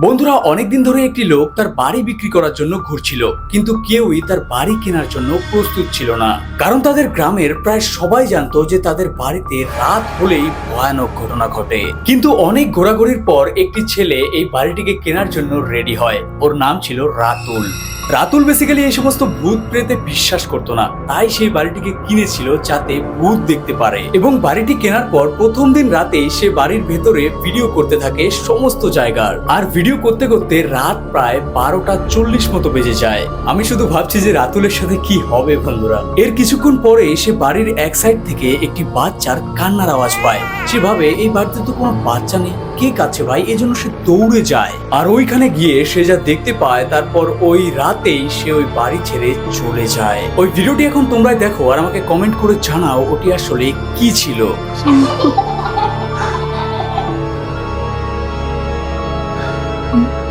বন্ধুরা, অনেকদিন ধরে একটি লোক তার বাড়ি বিক্রি করার জন্য ঘুরছিল, কিন্তু কেউই তার বাড়ি কেনার জন্য প্রস্তুত ছিল না। কারণ তাদের গ্রামের প্রায় সবাই জানতো যে তাদের বাড়িতে রাত হলেই ভয়ানক ঘটনা ঘটে। কিন্তু অনেক ঘোরাঘুরির পর একটি ছেলে এই বাড়িটিকে কেনার জন্য রেডি হয়। ওর নাম ছিল রাতুল। রাতুল বেসিক্যালি এই সমস্ত ভূত প্রেতে বিশ্বাস করতো না। তাই সেই বাড়িটিকে কিনেছিল যাতে ভূত দেখতে পারে। এবং বাড়িটি কেনার পর প্রথম দিন রাতে সে বাড়ির ভেতরে ভিডিও করতে থাকে সমস্ত জায়গার। আর ভিডিও করতে করতে রাত প্রায় বারোটা চল্লিশ মতো বেজে যায়। আমি শুধু ভাবছি যে রাতুলের সাথে কি হবে বন্ধুরা। এর কিছুক্ষণ পরে সে বাড়ির এক সাইড থেকে একটি বাচ্চার কান্নার আওয়াজ পায়। সে ভাবে, এই বাড়িতে তো কোনো বাচ্চা নেই। কে কাছে ভাই? এজন্য সে দৌড়ে যায়। আর ওইখানে গিয়ে সে যা দেখতে পায়, তারপর ওই রাতেই সে ওই বাড়ি ছেড়ে চলে যায়। ওই ভিডিওটি এখন তোমরাই দেখো, আর আমাকে কমেন্ট করে জানাও ওটি আসলে কি ছিল। Пока.